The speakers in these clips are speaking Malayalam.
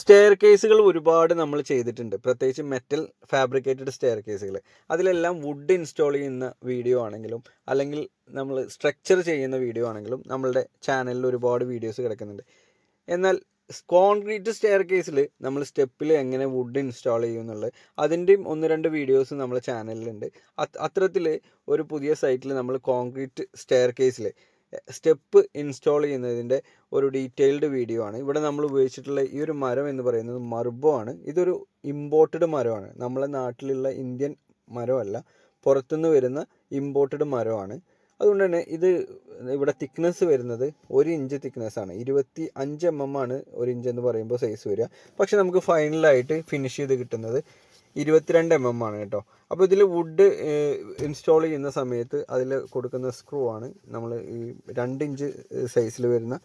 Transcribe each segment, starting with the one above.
സ്റ്റെയർ കേസുകൾ ഒരുപാട് നമ്മൾ ചെയ്തിട്ടുണ്ട്. പ്രത്യേകിച്ച് മെറ്റൽ ഫാബ്രിക്കേറ്റഡ് സ്റ്റെയർ കേസുകൾ അതിലെല്ലാം വുഡ് ഇൻസ്റ്റാൾ ചെയ്യുന്ന വീഡിയോ ആണെങ്കിലും അല്ലെങ്കിൽ നമ്മൾ സ്ട്രക്ചർ ചെയ്യുന്ന വീഡിയോ ആണെങ്കിലും നമ്മളുടെ ചാനലിൽ ഒരുപാട് വീഡിയോസ് കിടക്കുന്നുണ്ട്. എന്നാൽ കോൺക്രീറ്റ് സ്റ്റെയർ കേസിൽ നമ്മൾ സ്റ്റെപ്പിൽ എങ്ങനെ വുഡ് ഇൻസ്റ്റാൾ ചെയ്യും എന്നുള്ളത് അതിന്റെയും ഒന്ന് രണ്ട് വീഡിയോസ് നമ്മളെ ചാനലിലുണ്ട് അത്തരത്തിൽ ഒരു പുതിയ സൈറ്റിൽ നമ്മൾ കോൺക്രീറ്റ് സ്റ്റെയർ കേസിൽ സ്റ്റെപ്പ് ഇൻസ്റ്റാൾ ചെയ്യുന്നതിന്റെ ഒരു ഡീറ്റെയിൽഡ് വീഡിയോ ആണ്. ഇവിടെ നമ്മൾ ഉപയോഗിച്ചിട്ടുള്ള ഈ ഒരു മരം എന്ന് പറയുന്നത് മർബോ ആണ്. ഇതൊരു ഇമ്പോർട്ടഡ് മരമാണ്. നമ്മളെ നാട്ടിലുള്ള ഇന്ത്യൻ മരമല്ല. പുറത്തുനിന്ന് വരുന്ന ഇമ്പോർട്ടഡ് മരമാണ്. അതുകൊണ്ട് തന്നെ ഇത് ഇവിടെ തിക്നെസ് വരുന്നത് ഒരു ഇഞ്ച് തിക്നെസ് ആണ്. ഇരുപത്തി അഞ്ച് എം എം ആണ് ഒരു ഇഞ്ച് എന്ന് പറയുമ്പോൾ സൈസ് വരിക. പക്ഷെ നമുക്ക് ഫൈനലായിട്ട് ഫിനിഷ് ചെയ്ത് കിട്ടുന്നത് ഇരുപത്തിരണ്ട് എം എം ആണ് കേട്ടോ. അപ്പോൾ ഇതിൽ വുഡ് ഇൻസ്റ്റാൾ ചെയ്യുന്ന സമയത്ത് അതിൽ കൊടുക്കുന്ന സ്ക്രൂ ആണ് നമ്മൾ ഈ രണ്ട് ഇഞ്ച് സൈസിൽ വരുന്ന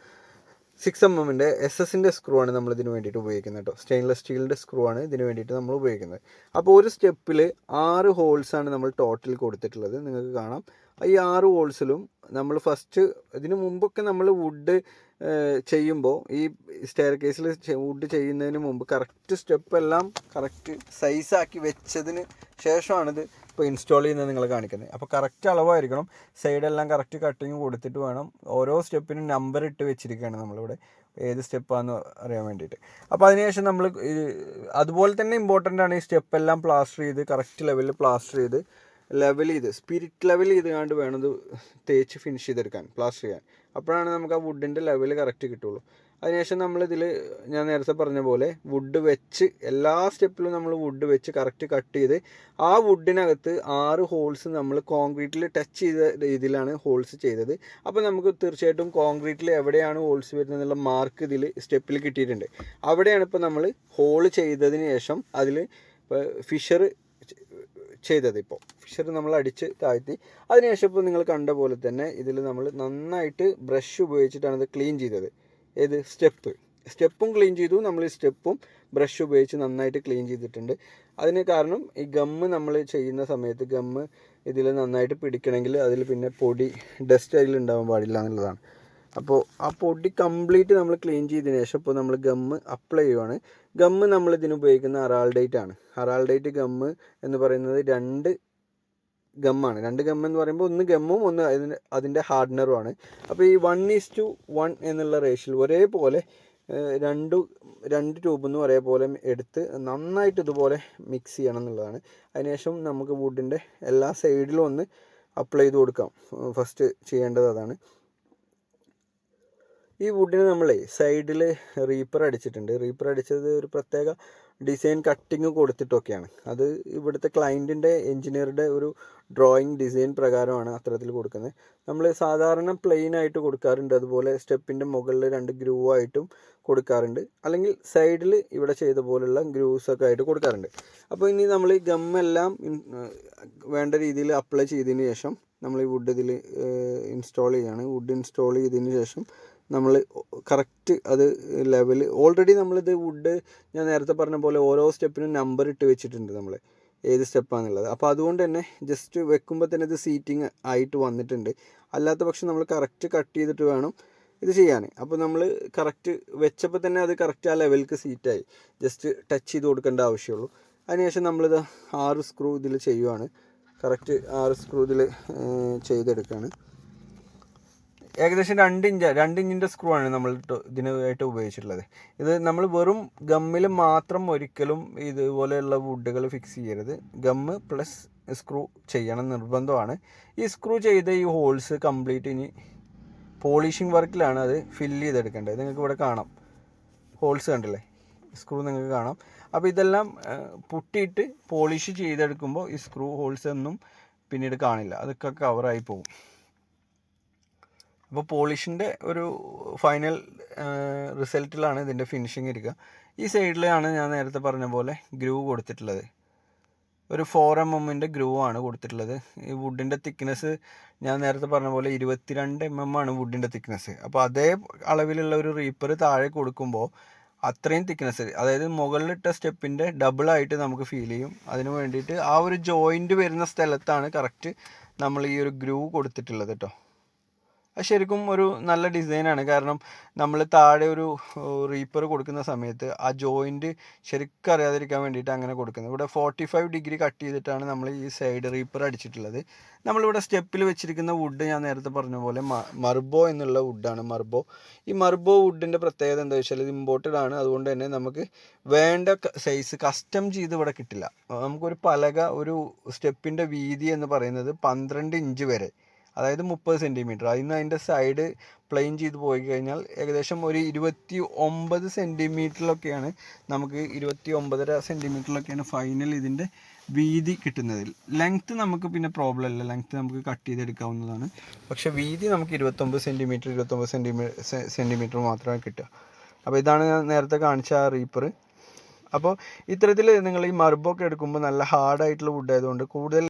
സിക്സ് എം എമ്മിന്റെ എസ് എസിന്റെ സ്ക്രൂ ആണ് നമ്മൾ ഇതിന് വേണ്ടിയിട്ട് ഉപയോഗിക്കുന്നത് കേട്ടോ. സ്റ്റെയിൻലെസ് സ്റ്റീലിന്റെ സ്ക്രൂ ആണ് ഇതിന് വേണ്ടിയിട്ട് നമ്മൾ ഉപയോഗിക്കുന്നത്. അപ്പോൾ ഒരു സ്റ്റെപ്പിൽ ആറ് ഹോൾസാണ് നമ്മൾ ടോട്ടൽ കൊടുത്തിട്ടുള്ളത്. നിങ്ങൾക്ക് കാണാം. ഈ ആറ് ഹോൾസിലും നമ്മൾ ഫസ്റ്റ് ഇതിന് മുമ്പൊക്കെ നമ്മൾ വുഡ് ചെയ്യുമ്പോൾ ഈ സ്റ്റെയർ കേസിൽ വുഡ് ചെയ്യുന്നതിന് മുമ്പ് കറക്റ്റ് സ്റ്റെപ്പ് എല്ലാം കറക്റ്റ് സൈസാക്കി വെച്ചതിന് ശേഷമാണിത് ഇപ്പോൾ ഇൻസ്റ്റാൾ ചെയ്യുന്നത് നിങ്ങൾ കാണിക്കുന്നത്. അപ്പോൾ കറക്റ്റ് അളവായിരിക്കണം. സൈഡെല്ലാം കറക്റ്റ് കട്ടിങ് കൊടുത്തിട്ട് വേണം. ഓരോ സ്റ്റെപ്പിനും നമ്പർ ഇട്ട് വെച്ചിരിക്കുകയാണ് നമ്മളിവിടെ. ഏത് സ്റ്റെപ്പാന്ന് അറിയാൻ വേണ്ടിയിട്ട്. അപ്പോൾ അതിനുശേഷം നമ്മൾ അതുപോലെ തന്നെ ഇമ്പോർട്ടന്റ് ആണ് ഈ സ്റ്റെപ്പ് എല്ലാം പ്ലാസ്റ്റർ ചെയ്ത് കറക്റ്റ് ലെവലിൽ പ്ലാസ്റ്റർ ചെയ്ത് ലെവൽ ചെയ്ത് സ്പിരിറ്റ് ലെവൽ ചെയ്ത് കണ്ട് വേണം ഇത് തേച്ച് ഫിനിഷ് ചെയ്തെടുക്കാൻ പ്ലാസ്റ്റർ ചെയ്യാൻ. അപ്പോഴാണ് നമുക്ക് ആ വുഡിന്റെ ലെവൽ കറക്റ്റ് കിട്ടുള്ളൂ. അതിനുശേഷം നമ്മളിതിൽ ഞാൻ നേരത്തെ പറഞ്ഞ പോലെ വുഡ് വെച്ച് എല്ലാ സ്റ്റെപ്പിലും നമ്മൾ വുഡ് വെച്ച് കറക്റ്റ് കട്ട് ചെയ്ത് ആ വുഡിനകത്ത് ആറ് ഹോൾസ് നമ്മൾ കോൺക്രീറ്റിൽ ടച്ച് ചെയ്ത രീതിയിലാണ് ഹോൾസ് ചെയ്തത്. അപ്പോൾ നമുക്ക് തീർച്ചയായിട്ടും കോൺക്രീറ്റിൽ എവിടെയാണ് ഹോൾസ് വരുന്നത് എന്നുള്ള മാർക്ക് ഇതിൽ സ്റ്റെപ്പിൽ കിട്ടിയിട്ടുണ്ട്. അവിടെയാണ് ഇപ്പോൾ നമ്മൾ ഹോൾ ചെയ്തതിന് ശേഷം അതിൽ ഫിഷർ ചെയ്തത് ഇപ്പോൾ ഫിഷർ നമ്മൾ അടിച്ച് താഴ്ത്തി. അതിനുശേഷം ഇപ്പോൾ നിങ്ങൾ കണ്ട പോലെ തന്നെ ഇതിൽ നമ്മൾ നന്നായിട്ട് ബ്രഷ് ഉപയോഗിച്ചിട്ടാണ് ഇത് ക്ലീൻ ചെയ്തത്. ഏത്? സ്റ്റെപ്പ്. സ്റ്റെപ്പും ക്ലീൻ ചെയ്തു. നമ്മൾ ഈ സ്റ്റെപ്പും ബ്രഷ് ഉപയോഗിച്ച് നന്നായിട്ട് ക്ലീൻ ചെയ്തിട്ടുണ്ട്. അതിന് കാരണം ഈ ഗമ്മ് നമ്മൾ ചെയ്യുന്ന സമയത്ത് ഗമ്മ് ഇതിൽ നന്നായിട്ട് പിടിക്കണമെങ്കിൽ അതിൽ പിന്നെ പൊടി ഡസ്റ്റ് അതിൽ ഉണ്ടാവാൻ പാടില്ല എന്നുള്ളതാണ്. അപ്പോൾ ആ പൊടി കംപ്ലീറ്റ് നമ്മൾ ക്ലീൻ ചെയ്തതിന് ശേഷം ഇപ്പോൾ നമ്മൾ ഗമ്മ് അപ്ലൈ ചെയ്യുവാണ്. ഗമ്മ് നമ്മൾ ഇതിന് ഉപയോഗിക്കുന്ന അറാൾഡേറ്റ് ആണ്. അറാൾഡേറ്റ് ഗമ്മ് എന്ന് പറയുന്നത് രണ്ട് ഗമ്മാണ് രണ്ട് ഗം എന്ന് പറയുമ്പോൾ ഒന്ന് ഗമ്മും ഒന്ന് അതിന്റെ അതിന്റെ ഹാർഡ്നറുമാണ് അപ്പോൾ ഈ വൺ ഈസ് ടു വൺ എന്നുള്ള റേഷ്യൽ ഒരേപോലെ രണ്ട് രണ്ട് ട്യൂബിൽ നിന്നും ഒരേപോലെ എടുത്ത് നന്നായിട്ട് ഇതുപോലെ മിക്സ് ചെയ്യണം എന്നുള്ളതാണ്. അതിനുശേഷം നമുക്ക് വുഡിന്റെ എല്ലാ സൈഡിലും ഒന്ന് അപ്ലൈ ചെയ്ത് കൊടുക്കാം. ഫസ്റ്റ് ചെയ്യേണ്ടത് അതാണ്. ഈ വുഡിന് നമ്മൾ സൈഡിൽ റീപ്പർ അടിച്ചിട്ടുണ്ട്. റീപ്പർ അടിച്ചത് ഒരു പ്രത്യേക ഡിസൈൻ കട്ടിങ് കൊടുത്തിട്ടൊക്കെയാണ്. അത് ഇവിടുത്തെ ക്ലയന്റിന്റെ എൻജിനീയറുടെ ഒരു ഡ്രോയിങ് ഡിസൈൻ പ്രകാരമാണ് അത്തരത്തിൽ കൊടുക്കുന്നത്. നമ്മൾ സാധാരണ പ്ലെയിൻ ആയിട്ട് കൊടുക്കാറുണ്ട്. അതുപോലെ സ്റ്റെപ്പിന്റെ മുകളിൽ രണ്ട് ഗ്രൂ ആയിട്ടും കൊടുക്കാറുണ്ട്. അല്ലെങ്കിൽ സൈഡിൽ ഇവിടെ ചെയ്ത പോലുള്ള ഗ്രൂസ് ഒക്കെ ആയിട്ട് കൊടുക്കാറുണ്ട്. അപ്പോൾ ഇനി നമ്മൾ ഈ ഗമ്മെല്ലാം വേണ്ട രീതിയിൽ അപ്ലൈ ചെയ്തതിന് ശേഷം നമ്മൾ ഈ വുഡ് ഇതിൽ ഇൻസ്റ്റാൾ ചെയ്യുകയാണ് വുഡ് ഇൻസ്റ്റാൾ ചെയ്തതിന് ശേഷം നമ്മൾ കറക്റ്റ് അത് ലെവൽ ഓൾറെഡി നമ്മളിത് വുഡ് ഞാൻ നേരത്തെ പറഞ്ഞ പോലെ ഓരോ സ്റ്റെപ്പിനും നമ്പർ ഇട്ട് വെച്ചിട്ടുണ്ട് നമ്മൾ. ഏത് സ്റ്റെപ്പാണെന്നുള്ളത് അപ്പോൾ അതുകൊണ്ട് തന്നെ ജസ്റ്റ് വെക്കുമ്പോൾ തന്നെ ഇത് സീറ്റിംഗ് ആയിട്ട് വന്നിട്ടുണ്ട്. അല്ലാത്ത പക്ഷം നമ്മൾ കറക്റ്റ് കട്ട് ചെയ്തിട്ട് വേണം ഇത് ചെയ്യാൻ അപ്പോൾ നമ്മൾ കറക്റ്റ് വെച്ചപ്പോൾ തന്നെ അത് കറക്റ്റ് ആ ലെവലിൽ സീറ്റായി ജസ്റ്റ് ടച്ച് ചെയ്ത് കൊടുക്കേണ്ട ആവശ്യമുള്ളൂ. അതിനുശേഷം നമ്മളിത് ആറ് സ്ക്രൂ ഇതിൽ ചെയ്യുവാണ്. കറക്റ്റ് ആറ് സ്ക്രൂ ഇതിൽ ചെയ്തെടുക്കുകയാണ് ഏകദേശം രണ്ട് ഇഞ്ച് രണ്ട് ഇഞ്ചിന്റെ സ്ക്രൂ ആണ് നമ്മൾ ഇതിനായിട്ട് ഉപയോഗിച്ചിട്ടുള്ളത്. ഇത് നമ്മൾ വെറും ഗമ്മിൽ മാത്രം ഒരിക്കലും ഇതുപോലെയുള്ള വുഡുകൾ ഫിക്സ് ചെയ്യരുത്. ഗമ്മ് പ്ലസ് സ്ക്രൂ ചെയ്യണം നിർബന്ധമാണ്. ഈ സ്ക്രൂ ചെയ്ത ഈ ഹോൾസ് കംപ്ലീറ്റ് ഇനി പോളിഷിംഗ് വർക്കിലാണ് അത് ഫില്ല് ചെയ്തെടുക്കേണ്ടത്. നിങ്ങൾക്ക് ഇവിടെ കാണാം. ഹോൾസ് കണ്ടില്ലേ? സ്ക്രൂ നിങ്ങൾക്ക് കാണാം. അപ്പോൾ ഇതെല്ലാം പുട്ടിയിട്ട് പോളിഷ് ചെയ്തെടുക്കുമ്പോൾ ഈ സ്ക്രൂ ഹോൾസ് ഒന്നും പിന്നീട് കാണില്ല. അതൊക്കെ കവറായി പോകും. അപ്പോൾ പോളിഷിന്റെ ഒരു ഫൈനൽ റിസൾട്ടിലാണ് ഇതിന്റെ ഫിനിഷിങ് ഇരിക്കുക. ഈ സൈഡിലാണ് ഞാൻ നേരത്തെ പറഞ്ഞ പോലെ ഗ്രൂ കൊടുത്തിട്ടുള്ളത്. ഒരു ഫോർ എം എമ്മിന്റെ ഗ്രൂ ആണ് കൊടുത്തിട്ടുള്ളത്. ഈ വുഡിന്റെ തിക്നെസ് ഞാൻ നേരത്തെ പറഞ്ഞ പോലെ ഇരുപത്തിരണ്ട് എം എം ആണ് വുഡിന്റെ തിക്നെസ് അപ്പോൾ അതേ അളവിലുള്ള ഒരു റീപ്പർ താഴെ കൊടുക്കുമ്പോൾ അത്രയും തിക്നെസ് അതായത് മുകളിലിട്ട സ്റ്റെപ്പിന്റെ ഡബിളായിട്ട് നമുക്ക് ഫീൽ ചെയ്യും. അതിന് വേണ്ടിയിട്ട് ആ ഒരു ജോയിന്റ് വരുന്ന സ്ഥലത്താണ് കറക്റ്റ് നമ്മൾ ഈ ഒരു ഗ്രൂ കൊടുത്തിട്ടുള്ളത് കേട്ടോ അത് ശരിക്കും ഒരു നല്ല ഡിസൈനാണ് കാരണം നമ്മൾ താഴെ ഒരു റീപ്പർ കൊടുക്കുന്ന സമയത്ത് ആ ജോയിന്റ് ശരിക്കും അറിയാതിരിക്കാൻ വേണ്ടിയിട്ട് അങ്ങനെ കൊടുക്കുന്നത്. ഇവിടെ ഫോർട്ടി ഫൈവ് ഡിഗ്രി കട്ട് ചെയ്തിട്ടാണ് നമ്മൾ ഈ സൈഡ് റീപ്പർ അടിച്ചിട്ടുള്ളത്. നമ്മളിവിടെ സ്റ്റെപ്പിൽ വെച്ചിരിക്കുന്ന വുഡ് ഞാൻ നേരത്തെ പറഞ്ഞ പോലെ മർബോ എന്നുള്ള വുഡാണ് മർബോ. ഈ മർബോ വുഡിന്റെ പ്രത്യേകത എന്താ വെച്ചാൽ ഇത് ഇമ്പോർട്ടഡ് ആണ്. അതുകൊണ്ട് തന്നെ നമുക്ക് വേണ്ട സൈസ് കസ്റ്റം ചെയ്ത് ഇവിടെ കിട്ടില്ല. നമുക്കൊരു പലക ഒരു സ്റ്റെപ്പിന്റെ വീതി എന്ന് പറയുന്നത് പന്ത്രണ്ട് ഇഞ്ച് വരെ. അതായത് മുപ്പത് സെന്റിമീറ്റർ അതിന് അതിന്റെ സൈഡ് പ്ലെയിൻ ചെയ്ത് പോയി കഴിഞ്ഞാൽ ഏകദേശം ഒരു ഇരുപത്തി ഒമ്പത് സെന്റിമീറ്ററിലൊക്കെയാണ് നമുക്ക് ഇരുപത്തി ഒമ്പതര സെന്റിമീറ്ററിലൊക്കെയാണ് ഫൈനൽ ഇതിന്റെ വീതി കിട്ടുന്നതിൽ. ലെങ്ത്ത് നമുക്ക് പിന്നെ പ്രോബ്ലം ഇല്ല. ലെങ്ത്ത് നമുക്ക് കട്ട് ചെയ്തെടുക്കാവുന്നതാണ്. പക്ഷേ വീതി നമുക്ക് ഇരുപത്തൊമ്പത് സെന്റിമീറ്റർ ഇരുപത്തൊമ്പത് സെന്റിമീറ്റർ സെന്റിമീറ്റർ മാത്രമേ കിട്ടുക. അപ്പോൾ ഇതാണ് ഞാൻ നേരത്തെ കാണിച്ച ആ റീപ്പർ അപ്പോൾ ഇത്തരത്തിൽ നിങ്ങൾ ഈ മർബൊക്കെ എടുക്കുമ്പോൾ നല്ല ഹാർഡായിട്ടുള്ള വുഡ് ആയതുകൊണ്ട് കൂടുതൽ